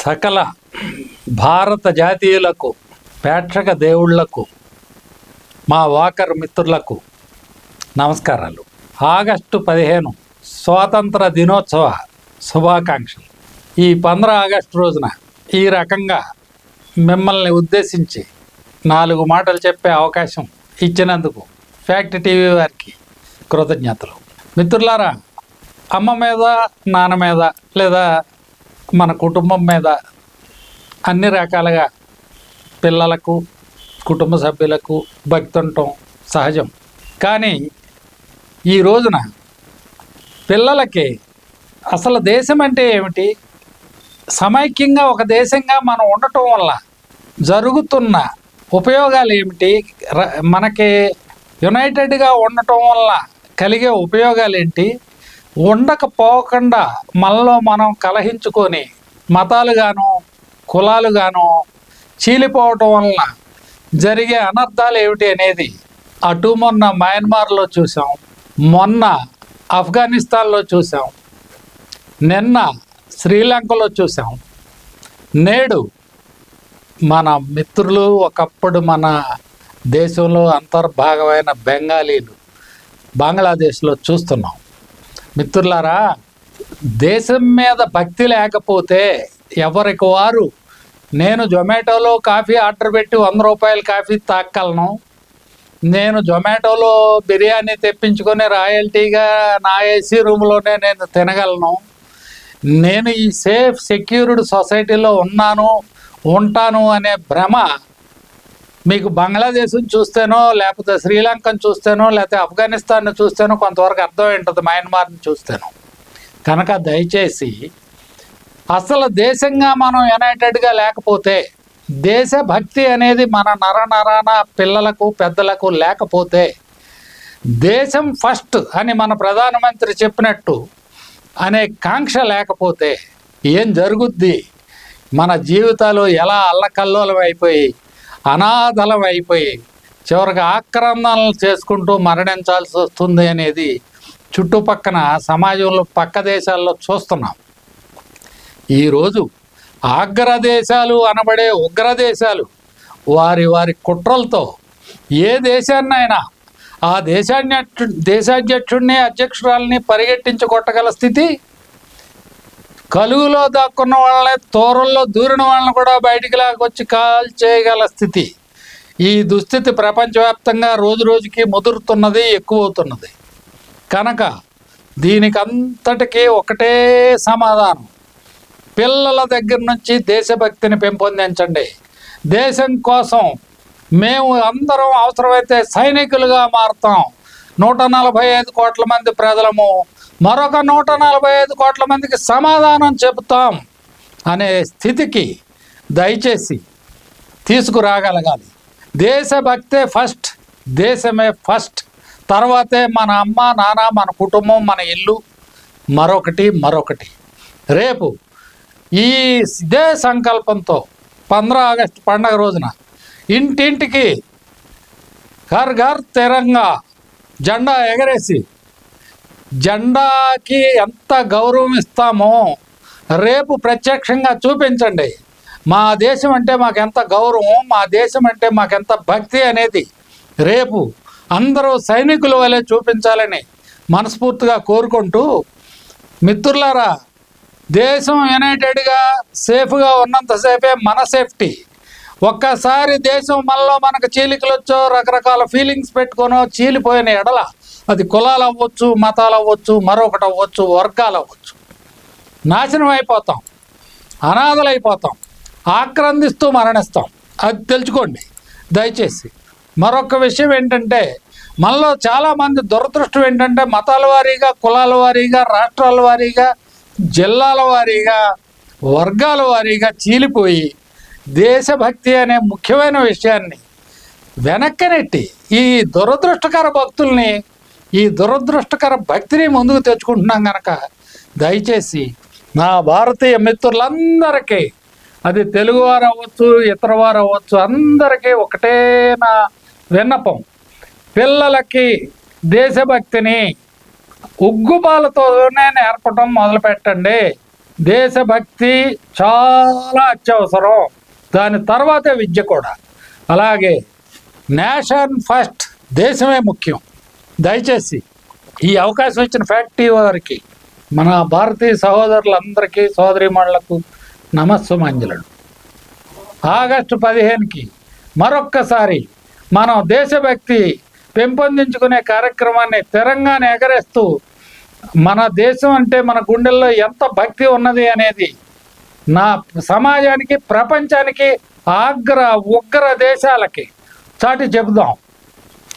సకల భారత జాతీయులకు ప్రేక్షక దేవుళ్ళకు మా వాకర్ మిత్రులకు నమస్కారాలు. ఆగస్టు పదిహేను స్వాతంత్ర దినోత్సవ శుభాకాంక్షలు. ఈ పంద్ర ఆగస్టు రోజున ఈ రకంగా మిమ్మల్ని ఉద్దేశించి నాలుగు మాటలు చెప్పే అవకాశం ఇచ్చినందుకు ఫ్యాక్ట్ టీవీ వారికి కృతజ్ఞతలు. మిత్రులారా అమ్మ మీద నాన్న మీద లేదా మన కుటుంబం మీద అన్ని రకాలుగా పిల్లలకు కుటుంబ సభ్యులకు భక్తి ఉండటం సహజం. కానీ ఈ రోజున పిల్లలకి అసలు దేశం అంటే ఏమిటి? సమైక్యంగా ఒక దేశంగా మనం ఉండటం వల్ల జరుగుతున్న ఉపయోగాలు ఏమిటి? ర- మనకి యునైటెడ్గా ఉండటం వల్ల కలిగే ఉపయోగాలు ఏంటి? ఉండకపోకుండా మనలో మనం కలహించుకొని మతాలుగాను కులాలుగాను చీలిపోవటం వలన జరిగే అనర్థాలు ఏమిటి అనేది అటు మొన్న మయన్మార్లో చూసాం మొన్న ఆఫ్ఘనిస్తాన్లో చూసాం నిన్న శ్రీలంకలో చూసాం నేడు మన మిత్రులు ఒకప్పుడు మన దేశంలో అంతర్భాగమైన బెంగాలీలు బంగ్లాదేశ్లో చూస్తున్నాం. మిత్రులారా దేశం మీద భక్తి లేకపోతే ఎవరికి వారు? నేను జొమాటోలో కాఫీ ఆర్డర్ పెట్టి వంద రూపాయల కాఫీ తాక్కలను. నేను జొమాటోలో బిర్యానీ తెప్పించుకొని రాయల్టీగా నా ఏసీ రూమ్లోనే నేను తినగలను. నేను ఈ సేఫ్ సెక్యూర్డ్ సొసైటీలో ఉన్నాను ఉంటాను అనే భ్రమ మీకు బంగ్లాదేశ్ చూస్తేనో లేకపోతే శ్రీలంకను చూస్తేనో లేకపోతే ఆఫ్ఘనిస్తాన్ చూస్తేనో కొంతవరకు అర్థమై ఉంటుంది మయన్మార్ని చూస్తేనో? కనుక దయచేసి అసలు దేశంగా మనం యునైటెడ్గా లేకపోతే దేశభక్తి అనేది మన నర నరాన పిల్లలకు పెద్దలకు లేకపోతే దేశం ఫస్ట్ అని మన ప్రధానమంత్రి చెప్పినట్టు అనే కాంక్ష లేకపోతే ఏం జరుగుద్ది? మన జీవితాలు ఎలా అల్లకల్లోలం అయిపోయి అనాథలం అయిపోయాయి చివరికి ఆక్రమణలు చేసుకుంటూ మరణించాల్సి వస్తుంది అనేది చుట్టుపక్కన సమాజంలో పక్క దేశాల్లో చూస్తున్నాం. ఈరోజు ఆగ్రదేశాలు అనబడే ఉగ్రదేశాలు వారి వారి కుట్రలతో ఏ దేశాన్నైనా ఆ దేశాన్ని దేశాధ్యక్షుడిని అధ్యక్షురాలని పరిగెట్టించి కొట్టగల స్థితి కలుగులో దాక్కున్న వాళ్ళని తోరల్లో దూరిన వాళ్ళని కూడా బయటికి లాగొచ్చి కాల్ చేయగల స్థితి. ఈ దుస్థితి ప్రపంచవ్యాప్తంగా రోజు రోజుకి ముదురుతున్నది ఎక్కువ అవుతున్నది కనుక దీనికి అంతటికీ ఒకటే సమాధానం. పిల్లల దగ్గర నుంచి దేశభక్తిని పెంపొందించండి. దేశం కోసం మేము అందరం అవసరమైతే సైనికులుగా మారుతాం. నూట నలభై ఐదు కోట్ల మంది ప్రజలము మరొక నూట నలభై ఐదు కోట్ల మందికి సమాధానం చెబుతాం అనే స్థితికి దయచేసి తీసుకురాగలగాలి. దేశభక్తే ఫస్ట్ దేశమే ఫస్ట్. తర్వాతే మన అమ్మ నాన్న మన కుటుంబం మన ఇల్లు మరొకటి మరొకటి. రేపు ఈ ఇదే సంకల్పంతో పంద్రా ఆగస్టు పండగ రోజున ఇంటింటికి ఘర్ ఘర్ తిరంగా జెండా ఎగరేసి జెండాకి ఎంత గౌరవం ఇస్తామో రేపు ప్రత్యక్షంగా చూపించండి. మా దేశం అంటే మాకు ఎంత గౌరవం మా దేశం అంటే మాకు ఎంత భక్తి అనేది రేపు అందరూ సైనికుల వలె చూపించాలని మనస్ఫూర్తిగా కోరుకుంటూ మిత్రులారా దేశం యునైటెడ్గా సేఫ్గా ఉన్నంతసేపే మన సేఫ్టీ ఒక్కసారి దేశం మనలో మనకు చీలికలు వచ్చో రకరకాల ఫీలింగ్స్ పెట్టుకొనో చీలిపోయిన ఎడల అది కులాలు అవ్వచ్చు మతాలు అవ్వచ్చు మరొకటి అవ్వచ్చు వర్గాలు అవ్వచ్చు. నాశనం అయిపోతాం. అనాథలైపోతాం ఆక్రందిస్తూ మరణిస్తాం. అది తెలుసుకోండి. దయచేసి. మరొక విషయం ఏంటంటే మనలో చాలామంది దురదృష్టం ఏంటంటే మతాల వారీగా కులాల వారీగా రాష్ట్రాల వారీగా జిల్లాల వారీగా వర్గాల వారీగా చీలిపోయి దేశభక్తి అనే ముఖ్యమైన విషయాన్ని వెనక్కనెట్టి ఈ దురదృష్టకర భక్తుల్ని ఈ దురదృష్టకర భక్తిని ముందుకు తెచ్చుకుంటున్నాం కనుక దయచేసి నా భారతీయ మిత్రులందరికీ అది తెలుగువారు అవ్వచ్చు ఇతర వారు అవ్వచ్చు అందరికీ ఒకటే నా విన్నపం. పిల్లలకి దేశభక్తిని ఉగ్గుపాలతోనే నేర్పడం మొదలుపెట్టండి. దేశభక్తి చాలా అత్యవసరం. దాని తర్వాతే విద్య కూడా. అలాగే నేషన్ ఫస్ట్ దేశమే ముఖ్యం. దయచేసి ఈ అవకాశం ఇచ్చిన ఫ్యాక్టరీ వారికి మన భారతీయ సహోదరులందరికీ సోదరిమణులకు నమస్సుమంజలుడు ఆగస్టు పదిహేనుకి మరొక్కసారి మనం దేశభక్తి పెంపొందించుకునే కార్యక్రమాన్ని తెలంగాణ ఎగరేస్తూ మన దేశం అంటే మన గుండెల్లో ఎంత భక్తి ఉన్నది అనేది నా సమాజానికి ప్రపంచానికి ఆగ్ర ఉగ్ర దేశాలకి చాటి చెబుదాం.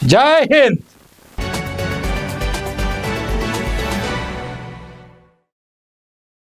జై హింద్!